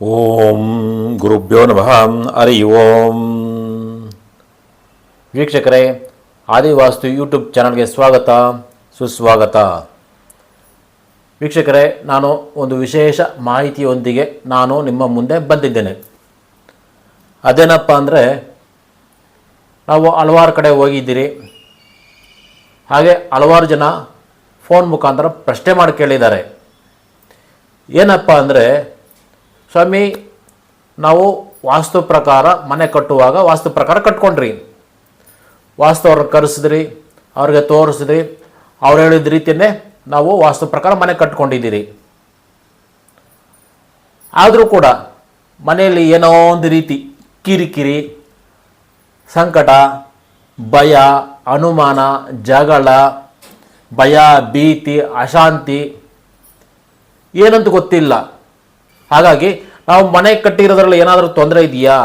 ಓಂ ಗುರುಭ್ಯೋ ನಮಃ, ಹರಿ ಓಂ. ವೀಕ್ಷಕರೇ, ಆದಿವಾಸ್ತು ಯೂಟ್ಯೂಬ್ ಚಾನಲ್ಗೆ ಸ್ವಾಗತ, ಸುಸ್ವಾಗತ. ವೀಕ್ಷಕರೇ, ನಾನು ಒಂದು ವಿಶೇಷ ಮಾಹಿತಿಯೊಂದಿಗೆ ನಾನು ನಿಮ್ಮ ಮುಂದೆ ಬಂದಿದ್ದೇನೆ. ಅದೇನಪ್ಪ ಅಂದರೆ, ನಾವು ಹಲವಾರು ಕಡೆ ಹೋಗಿದ್ದೀರಿ. ಹಾಗೆ ಹಲವಾರು ಜನ ಫೋನ್ ಮುಖಾಂತರ ಪ್ರಶ್ನೆ ಮಾಡಿ ಕೇಳಿದ್ದಾರೆ. ಏನಪ್ಪ ಅಂದರೆ ಸ್ವಾಮಿ, ನಾವು ವಾಸ್ತು ಪ್ರಕಾರ ಮನೆ ಕಟ್ಟುವಾಗ ವಾಸ್ತು ಪ್ರಕಾರ ಕಟ್ಕೊಂಡ್ರಿ. ವಾಸ್ತು ಅವ್ರನ್ನ ಕರೆಸಿದ್ರಿ, ಅವ್ರಿಗೆ ತೋರಿಸಿದ್ರಿ, ಅವ್ರು ಹೇಳಿದ ರೀತಿಯೇ ನಾವು ವಾಸ್ತು ಪ್ರಕಾರ ಮನೆ ಕಟ್ಕೊಂಡಿದ್ದೀರಿ. ಆದರೂ ಕೂಡ ಮನೆಯಲ್ಲಿ ಏನೋ ಒಂದು ರೀತಿ ಕಿರಿಕಿರಿ, ಸಂಕಟ, ಭಯ, ಅನುಮಾನ, ಜಗಳ, ಭಯ, ಭೀತಿ, ಅಶಾಂತಿ, ಏನಂತ ಗೊತ್ತಿಲ್ಲ. ಹಾಗಾಗಿ ನಾವು ಮನೆ ಕಟ್ಟಿರೋದ್ರಲ್ಲಿ ಏನಾದರೂ ತೊಂದರೆ ಇದೆಯಾ?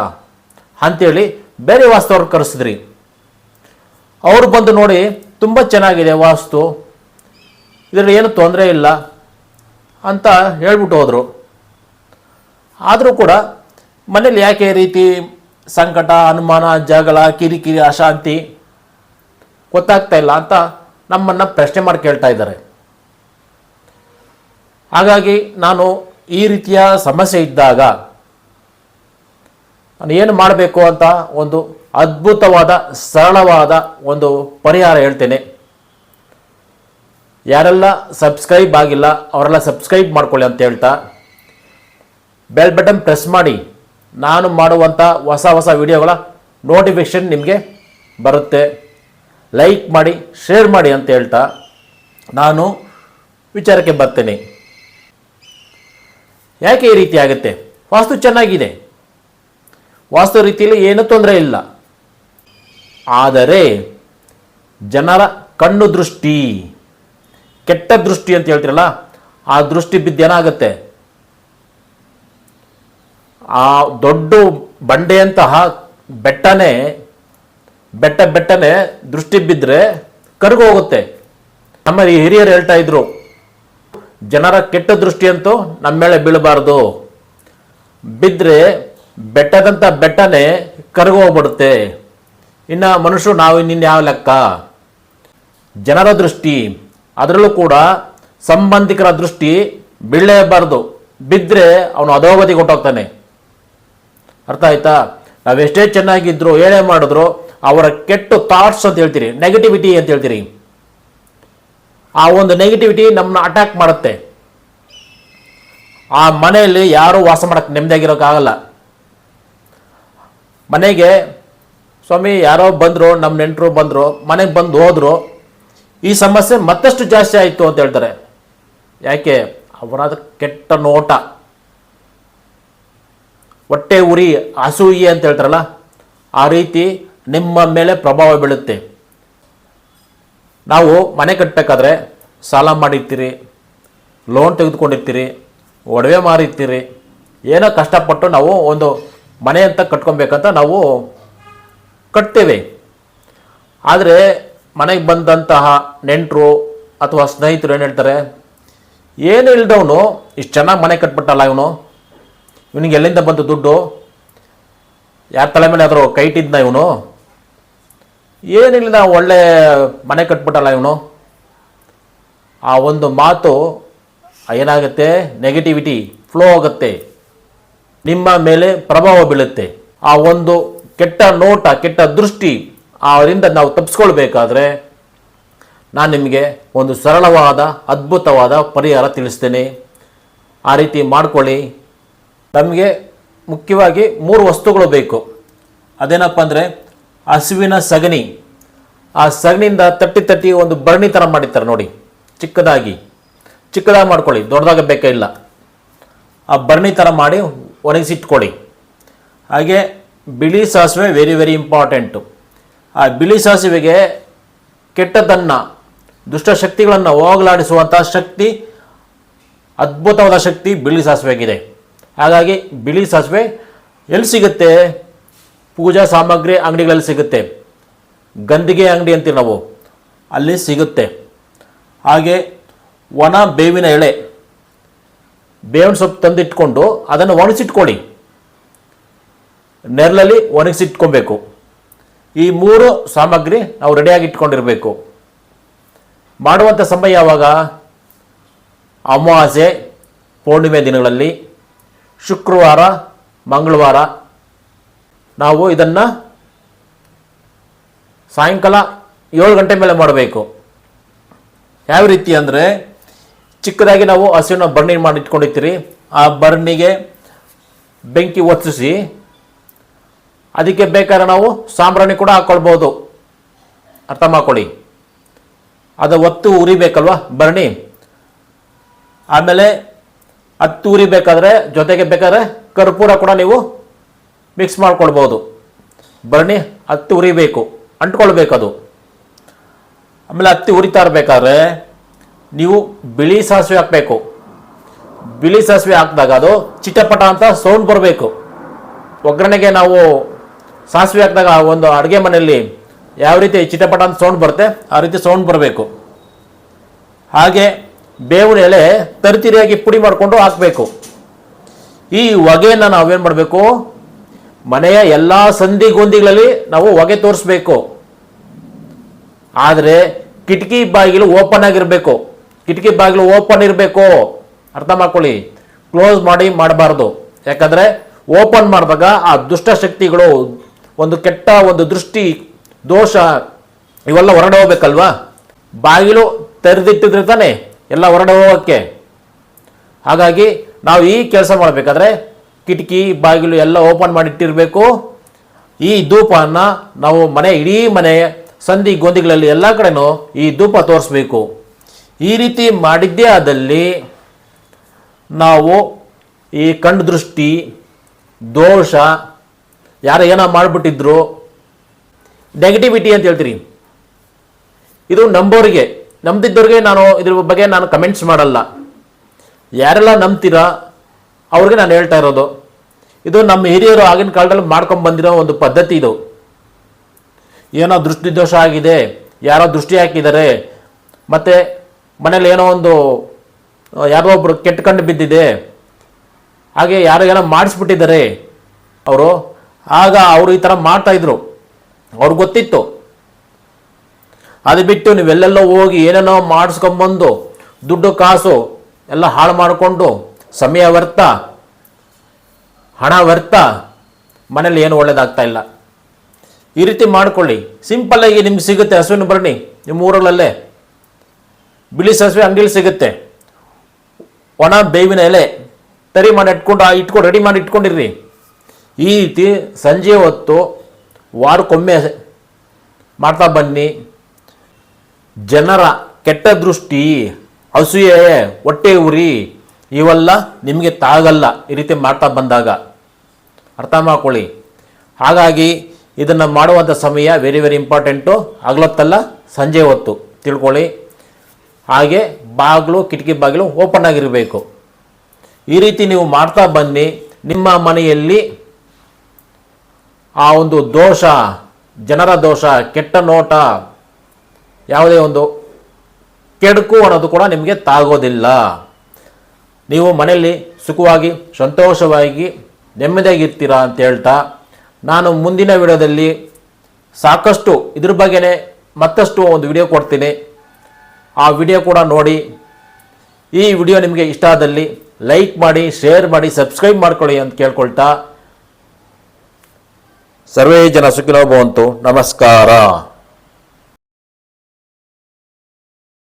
ಅಂಥೇಳಿ ಬೇರೆ ವಾಸ್ತವ್ರು ಕರೆಸಿದ್ರಿ. ಅವರು ಬಂದು ನೋಡಿ ತುಂಬ ಚೆನ್ನಾಗಿದೆ ವಾಸ್ತು. ಇದರಲ್ಲಿ ಏನು ತೊಂದರೆ ಇಲ್ಲ ಅಂತ ಹೇಳ್ಬಿಟ್ಟು ಹೋದರು. ಆದರೂ ಕೂಡ ಮನೇಲಿ ಯಾಕೆ ರೀತಿ ಸಂಕಟ, ಅನುಮಾನ, ಜಗಳ, ಕಿರಿಕಿರಿ, ಅಶಾಂತಿ ಗೊತ್ತಾಗ್ತಾ ಇಲ್ಲ ಅಂತ ನಮ್ಮನ್ನು ಪ್ರಶ್ನೆ ಮಾಡಿ ಕೇಳ್ತಾ ಇದ್ದಾರೆ. ಹಾಗಾಗಿ ನಾನು ಈ ರೀತಿಯ ಸಮಸ್ಯೆ ಇದ್ದಾಗ ನಾನು ಏನು ಮಾಡಬೇಕು ಅಂತ ಒಂದು ಅದ್ಭುತವಾದ, ಸರಳವಾದ ಒಂದು ಪರಿಹಾರ ಹೇಳ್ತೇನೆ. ಯಾರೆಲ್ಲ ಸಬ್ಸ್ಕ್ರೈಬ್ ಆಗಿಲ್ಲ, ಅವರೆಲ್ಲ ಸಬ್ಸ್ಕ್ರೈಬ್ ಮಾಡ್ಕೊಳ್ಳಿ ಅಂತ ಹೇಳ್ತಾ, ಬೆಲ್ ಬಟನ್ ಪ್ರೆಸ್ ಮಾಡಿ. ನಾನು ಮಾಡುವಂಥ ಹೊಸ ಹೊಸ ವಿಡಿಯೋಗಳ ನೋಟಿಫಿಕೇಷನ್ ನಿಮಗೆ ಬರುತ್ತೆ. ಲೈಕ್ ಮಾಡಿ, ಶೇರ್ ಮಾಡಿ ಅಂತ ಹೇಳ್ತಾ, ನಾನು ವಿಚಾರಕ್ಕೆ ಬರ್ತೇನೆ. ಯಾಕೆ ಈ ರೀತಿ ಆಗುತ್ತೆ? ವಾಸ್ತು ಚೆನ್ನಾಗಿದೆ. ವಾಸ್ತು ರೀತಿಯಲ್ಲಿ ಏನೂ ತೊಂದರೆ ಇಲ್ಲ. ಆದರೆ ಜನರ ಕಣ್ಣು ದೃಷ್ಟಿ, ಕೆಟ್ಟ ದೃಷ್ಟಿ ಅಂತ ಹೇಳ್ತಿರಲ್ಲ, ಆ ದೃಷ್ಟಿ ಬಿದ್ದೇನಾಗುತ್ತೆ ಆ ದೊಡ್ಡ ಬಂಡೆಯಂತಹ ಬೆಟ್ಟನೇ, ಬೆಟ್ಟ ಬೆಟ್ಟನೇ ದೃಷ್ಟಿ ಬಿದ್ದರೆ ಕರ್ಗೋಗುತ್ತೆ. ನಮ್ಮ ಹಿರಿಯರು ಹೇಳ್ತಾ ಇದ್ರು ಜನರ ಕೆಟ್ಟ ದೃಷ್ಟಿಯಂತೂ ನಮ್ಮ ಮೇಲೆ ಬೀಳಬಾರ್ದು. ಬಿದ್ದರೆ ಬೆಟ್ಟದಂಥ ಬೆಟ್ಟನೇ ಕರಗೋಗ್ಬಿಡುತ್ತೆ ಇನ್ನು ಮನುಷ್ಯರು ನಾವು ಇನ್ನಿನ್ನು ಯಾವ ಲೆಕ್ಕ? ಜನರ ದೃಷ್ಟಿ, ಅದರಲ್ಲೂ ಕೂಡ ಸಂಬಂಧಿಕರ ದೃಷ್ಟಿ ಬೀಳಲೇಬಾರ್ದು ಬಿದ್ದರೆ ಅವನು ಅಧೋಗತಿ ಹೊಟ್ಟೋಗ್ತಾನೆ ಅರ್ಥ ಆಯ್ತಾ? ನಾವೆಷ್ಟೇ ಚೆನ್ನಾಗಿದ್ರು, ಏನೇ ಮಾಡಿದ್ರು, ಅವರ ಕೆಟ್ಟ ಥಾಟ್ಸ್ ಅಂತ ಹೇಳ್ತೀರಿ ನೆಗೆಟಿವಿಟಿ ಅಂತ ಹೇಳ್ತೀರಿ. ಆ ಒಂದು ನೆಗೆಟಿವಿಟಿ ನಮ್ಮನ್ನ ಅಟ್ಯಾಕ್ ಮಾಡುತ್ತೆ. ಆ ಮನೆಯಲ್ಲಿ ಯಾರೂ ವಾಸ ಮಾಡಕ್ಕೆ ನೆಮ್ಮದಿಯಾಗಿರೋಕ್ಕಾಗಲ್ಲ ಮನೆಗೆ ಸ್ವಾಮಿ ಯಾರೋ ಬಂದರು ನಮ್ಮ ನೆಂಟರು ಬಂದರು, ಮನೆಗೆ ಬಂದು ಹೋದರು, ಈ ಸಮಸ್ಯೆ ಮತ್ತಷ್ಟು ಜಾಸ್ತಿ ಆಯಿತು ಅಂತ ಹೇಳ್ತಾರೆ. ಯಾಕೆ? ಅವರಾದ ಕೆಟ್ಟ ನೋಟ. ಹೊಟ್ಟೆ ಉರಿ ಅಸೂಯೆ ಅಂತ ಹೇಳ್ತಾರಲ್ಲ, ಆ ರೀತಿ ನಿಮ್ಮ ಮೇಲೆ ಪ್ರಭಾವ ಬೀಳುತ್ತೆ. ನಾವು ಮನೆ ಕಟ್ಟಬೇಕಾದ್ರೆ ಸಾಲ ಮಾಡಿರ್ತೀರಿ ಲೋನ್ ತೆಗೆದುಕೊಂಡಿರ್ತೀರಿ, ಒಡವೆ ಮಾರಿರ್ತೀರಿ, ಏನೋ ಕಷ್ಟಪಟ್ಟು ನಾವು ಒಂದು ಮನೆ ಅಂತ ಕಟ್ಕೊಬೇಕಂತ ನಾವು ಕಟ್ತೇವೆ. ಆದರೆ ಮನೆಗೆ ಬಂದಂತಹ ನೆಂಟರು ಅಥವಾ ಸ್ನೇಹಿತರು ಏನು ಹೇಳ್ತಾರೆ, ಏನು ಇಲ್ದವನು, ಇಷ್ಟು ಚೆನ್ನಾಗಿ ಮನೆ ಕಟ್ಬಿಟ್ಟಲ್ಲ ಇವನು, ಇವನಿಗೆ ಎಲ್ಲಿಂದ ಬಂತು ದುಡ್ಡು? ಯಾರ ತಲೆ ಮೇಲೆ ಆದರೂ ಕೈ ಇಟ್ಟಿದ್ನ ಇವನು? ಏನಿಲ್ಲ ಒಳ್ಳೆ ಮನೆ ಕಟ್ಬಿಟ್ಟಲ್ಲ ಇವನು. ಆ ಒಂದು ಮಾತು ಏನಾಗುತ್ತೆ? ನೆಗೆಟಿವಿಟಿ ಫ್ಲೋ ಆಗುತ್ತೆ. ನಿಮ್ಮ ಮೇಲೆ ಪ್ರಭಾವ ಬೀಳುತ್ತೆ. ಆ ಒಂದು ಕೆಟ್ಟ ನೋಟ, ಕೆಟ್ಟ ದೃಷ್ಟಿ ಅವರಿಂದ ನಾವು ತಪ್ಪಿಸ್ಕೊಳ್ಬೇಕಾದ್ರೆ ನಾನು ನಿಮಗೆ ಒಂದು ಸರಳವಾದ, ಅದ್ಭುತವಾದ ಪರಿಹಾರ ತಿಳಿಸ್ತೇನೆ. ಆ ರೀತಿ ಮಾಡಿಕೊಳ್ಳಿ. ನಮಗೆ ಮುಖ್ಯವಾಗಿ ಮೂರು ವಸ್ತುಗಳು ಬೇಕು. ಅದೇನಪ್ಪ ಅಂದರೆ ಹಸುವಿನ ಸಗಣಿ. ಆ ಸಗಣಿಯಿಂದ ತಟ್ಟಿ ತಟ್ಟಿ ಒಂದು ಭರಣಿ ಥರ ಮಾಡಿರ್ತಾರೆ ನೋಡಿ. ಚಿಕ್ಕದಾಗಿ. ಚಿಕ್ಕದಾಗಿ ಮಾಡ್ಕೊಳ್ಳಿ, ದೊಡ್ಡದಾಗ ಬೇಕೇ ಇಲ್ಲ. ಆ ಭರಣಿ ಥರ ಮಾಡಿ ಒಣಗಿಸಿಟ್ಕೊಳ್ಳಿ. ಹಾಗೆ ಬಿಳಿ ಸಾಸಿವೆ ವೆರಿ ವೆರಿ ಇಂಪಾರ್ಟೆಂಟು ಆ ಬಿಳಿ ಸಾಸಿವೆಗೆ ಕೆಟ್ಟದನ್ನು ದುಷ್ಟಶಕ್ತಿಗಳನ್ನು ಹೋಗಲಾಡಿಸುವಂಥ ಶಕ್ತಿ, ಅದ್ಭುತವಾದ ಶಕ್ತಿ ಬಿಳಿ ಸಾಸಿವೆಗಿದೆ. ಹಾಗಾಗಿ ಬಿಳಿ ಸಾಸಿವೆ ಎಲ್ಲಿ ಸಿಗುತ್ತೆ? ಪೂಜಾ ಸಾಮಗ್ರಿ ಅಂಗಡಿಗಳಲ್ಲಿ ಸಿಗುತ್ತೆ. ಗಂದಿಗೆ ಅಂಗಡಿ ಅಂತೀವಿ ನಾವು. ಅಲ್ಲಿ ಸಿಗುತ್ತೆ. ಹಾಗೆ ಒಣ ಬೇವಿನ ಎಳೆ. ಬೇವಿನ ಸೊಪ್ಪು ತಂದಿಟ್ಕೊಂಡು ಅದನ್ನು ಒಣಗಿಸಿಟ್ಕೊಳ್ಳಿ. ನೆರಳಲ್ಲಿ ಒಣಗಿಸಿಟ್ಕೊಬೇಕು. ಈ ಮೂರು ಸಾಮಗ್ರಿ ನಾವು ರೆಡಿಯಾಗಿ ಇಟ್ಕೊಂಡಿರಬೇಕು ಮಾಡುವಂಥ ಸಮಯ ಯಾವಾಗ? ಅಮಾವಾಸ್ಯೆ, ಪೂರ್ಣಿಮೆ ದಿನಗಳಲ್ಲಿ, ಶುಕ್ರವಾರ, ಮಂಗಳವಾರ ನಾವು ಇದನ್ನು ಸಾಯಂಕಾಲ ಏಳು ಗಂಟೆ ಮೇಲೆ ಮಾಡಬೇಕು. ಯಾವ ರೀತಿ ಅಂದರೆ ಚಿಕ್ಕದಾಗಿ ನಾವು ಹಸುವಿನ ಬರ್ನಿ ಮಾಡಿ ಇಟ್ಕೊಂಡಿರ್ತೀರಿ? ಆ ಬರ್ನಿಗೆ ಬೆಂಕಿ ಒತ್ತಿಸಿ ಅದಕ್ಕೆ ಬೇಕಾದ್ರೆ ನಾವು ಸಾಂಬ್ರಾಣಿ ಕೂಡ ಹಾಕ್ಕೊಳ್ಬೋದು ಅರ್ಥ ಮಾಡ್ಕೊಳ್ಳಿ. ಅದು ಒತ್ತು ಉರಿಬೇಕಲ್ವ ಬರ್ಣಿ ಆಮೇಲೆ ಹತ್ತು ಉರಿಬೇಕಾದ್ರೆ ಜೊತೆಗೆ ಬೇಕಾದ್ರೆ ಕರ್ಪೂರ ಕೂಡ ನೀವು ಮಿಕ್ಸ್ ಮಾಡ್ಕೊಳ್ಬೋದು. ಭರಣಿ ಹತ್ತಿ ಉರಿಬೇಕು. ಅಂಟ್ಕೊಳ್ಬೇಕು ಅದು. ಆಮೇಲೆ ಹತ್ತಿ ಉರಿತಾ ಇರಬೇಕಾದ್ರೆ ನೀವು ಬಿಳಿ ಸಾಸಿವೆ ಹಾಕಬೇಕು. ಬಿಳಿ ಸಾಸಿವೆ ಹಾಕಿದಾಗ ಅದು ಚಿಟಪಟ ಅಂತ ಸೌಂಡ್ ಬರಬೇಕು. ಒಗ್ಗರಣೆಗೆ ನಾವು ಸಾಸಿವೆ ಹಾಕಿದಾಗ ಒಂದು ಅಡುಗೆ ಮನೆಯಲ್ಲಿ ಯಾವ ರೀತಿ ಚಿಟಪಟ ಅಂತ ಸೌಂಡ್ ಬರುತ್ತೆ, ಆ ರೀತಿ ಸೌಂಡ್ ಬರಬೇಕು. ಹಾಗೆ ಬೇವಿನ ಎಲೆ ತರಿತಿರಿಯಾಗಿ ಪುಡಿ ಮಾಡಿಕೊಂಡು ಹಾಕಬೇಕು. ಈ ಹೊಗೆಯನ್ನು ನಾವೇನು ಮಾಡಬೇಕು? ಮನೆಯ ಎಲ್ಲ ಸಂಧಿ ಗೊಂದಿಗಳಲ್ಲಿ ನಾವು ಹೊಗೆ ತೋರಿಸ್ಬೇಕು. ಆದರೆ ಕಿಟಕಿ ಬಾಗಿಲು ಓಪನ್ ಆಗಿರಬೇಕು. ಕಿಟಕಿ ಬಾಗಿಲು ಓಪನ್ ಇರಬೇಕು. ಅರ್ಥ ಮಾಡ್ಕೊಳ್ಳಿ. ಕ್ಲೋಸ್ ಮಾಡಿ ಮಾಡಬಾರ್ದು. ಯಾಕಂದರೆ ಓಪನ್ ಮಾಡಿದಾಗ ಆ ದುಷ್ಟಶಕ್ತಿಗಳು ಒಂದು ಕೆಟ್ಟ ಒಂದು ದೃಷ್ಟಿ, ದೋಷ ಇವೆಲ್ಲ ಹೊರಡೆ ಹೋಗ್ಬೇಕಲ್ವಾ? ಬಾಗಿಲು ತೆರೆದಿಟ್ಟಿದ್ರೆ ತಾನೆ ಎಲ್ಲ ಹೊರಡೆ ಹೋಗೋಕ್ಕೆ. ಹಾಗಾಗಿ ನಾವು ಈ ಕೆಲಸ ಮಾಡಬೇಕಾದ್ರೆ ಕಿಟಕಿ ಬಾಗಿಲು ಎಲ್ಲ ಓಪನ್ ಮಾಡಿಟ್ಟಿರಬೇಕು. ಈ ಧೂಪವನ್ನು ನಾವು ಮನೆ, ಇಡೀ ಮನೆ ಸಂಧಿ ಗೊಂದಿಗಳಲ್ಲಿ ಎಲ್ಲ ಕಡೆನೂ ಈ ಧೂಪ ತೋರಿಸ್ಬೇಕು. ಈ ರೀತಿ ಮಾಡಿದ್ದೇ ಆದಲ್ಲಿ ನಾವು ಈ ಕಣ್ಣು ದೃಷ್ಟಿ, ದೋಷ ಯಾರು ಏನೋ ಮಾಡಿಬಿಟ್ಟಿದ್ರು. ನೆಗೆಟಿವಿಟಿ ಅಂತ ಹೇಳ್ತೀರಿ. ಇದು ನಂಬೋರಿಗೆ, ನಂಬ್ದಿದ್ದವ್ರಿಗೆ ನಾನು ಇದ್ರ ಬಗ್ಗೆ ನಾನು ಕಮೆಂಟ್ಸ್ ಮಾಡಲ್ಲ. ಯಾರೆಲ್ಲ ನಂಬ್ತೀರಾ, ಅವ್ರಿಗೆ ನಾನು ಹೇಳ್ತಾ ಇರೋದು. ಇದು ನಮ್ಮ ಹಿರಿಯರು ಆಗಿನ ಕಾಲದಲ್ಲಿ ಮಾಡ್ಕೊಂಡು ಬಂದಿರೋ ಒಂದು ಪದ್ಧತಿ ಇದು. ಏನೋ ದೃಷ್ಟಿ ದೋಷ ಆಗಿದೆ, ಯಾರೋ ದೃಷ್ಟಿ ಹಾಕಿದ್ದಾರೆ, ಮತ್ತು ಮನೇಲಿ ಏನೋ ಒಂದು ಯಾರೋ ಒಬ್ರು ಕೆಟ್ಕೊಂಡು ಬಿದ್ದಿದೆ, ಹಾಗೆ ಯಾರೋ ಏನೋ ಮಾಡಿಸ್ಬಿಟ್ಟಿದ್ದಾರೆ, ಅವರು, ಆಗ ಅವರು ಈ ಥರ ಮಾಡ್ತಾಯಿದ್ರು ಅವ್ರಿಗೆ ಗೊತ್ತಿತ್ತು. ಅದು ಬಿಟ್ಟು ನೀವೆಲ್ಲೆಲ್ಲೋ ಹೋಗಿ ಏನೇನೋ ಮಾಡಿಸ್ಕೊಂಬಂದು, ದುಡ್ಡು, ಕಾಸು ಎಲ್ಲ ಹಾಳು ಮಾಡಿಕೊಂಡು, ಸಮಯ ವ್ಯರ್ಥ ಹಣ ವ್ಯರ್ಥ ಮನೇಲಿ ಏನು ಒಳ್ಳೇದಾಗ್ತಾ ಇಲ್ಲ. ಈ ರೀತಿ ಮಾಡ್ಕೊಳ್ಳಿ. ಸಿಂಪಲ್ಲಾಗಿ ನಿಮ್ಗೆ ಸಿಗುತ್ತೆ ಹಸುವಿನ ಬರ್ಣಿ, ನಿಮ್ಮ ಊರಲ್ಲೇ. ಬಿಳಿ ಸಾಸಿವೆ ಅಂಗಡಿಲಿ ಸಿಗುತ್ತೆ. ಒಣ ಬೇವಿನ ಎಲೆ ತರಿ ಮಾಡಿ ಇಟ್ಕೊಂಡು ಇಟ್ಕೊಂಡು, ರೆಡಿ ಮಾಡಿ ಇಟ್ಕೊಂಡಿರ್ರಿ. ಈ ರೀತಿ ಸಂಜೆ ಹೊತ್ತು ವಾರಕ್ಕೊಮ್ಮೆ ಮಾಡ್ತಾ ಬನ್ನಿ. ಜನರ ಕೆಟ್ಟ ದೃಷ್ಟಿ ಅಸೂಯೆ ಹೊಟ್ಟೆ ಉರಿ, ಇವೆಲ್ಲ ನಿಮಗೆ ತಾಗಲ್ಲ. ಈ ರೀತಿ ಮಾಡ್ತಾ ಬಂದಾಗ. ಅರ್ಥ ಮಾಡ್ಕೊಳ್ಳಿ. ಹಾಗಾಗಿ ಇದನ್ನು ಮಾಡುವಂಥ ಸಮಯ ವೆರಿ ವೆರಿ ಇಂಪಾರ್ಟೆಂಟು ಹಗಲೊತ್ತಲ್ಲ ಸಂಜೆ ಹೊತ್ತು. ತಿಳ್ಕೊಳ್ಳಿ. ಹಾಗೆ ಬಾಗಿಲು, ಕಿಟಕಿ ಬಾಗಿಲು ಓಪನ್ ಆಗಿರಬೇಕು. ಈ ರೀತಿ ನೀವು ಮಾಡ್ತಾ ಬನ್ನಿ. ನಿಮ್ಮ ಮನೆಯಲ್ಲಿ ಆ ಒಂದು ದೋಷ, ಜನರ ದೋಷ, ಕೆಟ್ಟ ನೋಟ, ಯಾವುದೇ ಒಂದು ಕೆಡುಕು ಅನ್ನೋದು ಕೂಡ ನಿಮಗೆ ತಾಗೋದಿಲ್ಲ. ನೀವು ಮನೆಯಲ್ಲಿ ಸುಖವಾಗಿ, ಸಂತೋಷವಾಗಿ ನೆಮ್ಮದಿಯಾಗಿರ್ತೀರಾ ಅಂತ ಹೇಳ್ತಾ ನಾನು ಮುಂದಿನ ವಿಡಿಯೋದಲ್ಲಿ ಸಾಕಷ್ಟು ಇದ್ರ ಬಗ್ಗೆನೇ ಮತ್ತಷ್ಟು ಒಂದು ವಿಡಿಯೋ ಕೊಡ್ತೀನಿ. ಆ ವಿಡಿಯೋ ಕೂಡ ನೋಡಿ. ಈ ವಿಡಿಯೋ ನಿಮಗೆ ಇಷ್ಟ ಆದಲ್ಲಿ ಲೈಕ್ ಮಾಡಿ, ಶೇರ್ ಮಾಡಿ, ಸಬ್ಸ್ಕ್ರೈಬ್ ಮಾಡ್ಕೊಳ್ಳಿ ಅಂತ ಕೇಳ್ಕೊಳ್ತಾ. ಸರ್ವೇ ಜನ ಸುಖಿನೋ ಭವಂತು. ನಮಸ್ಕಾರ.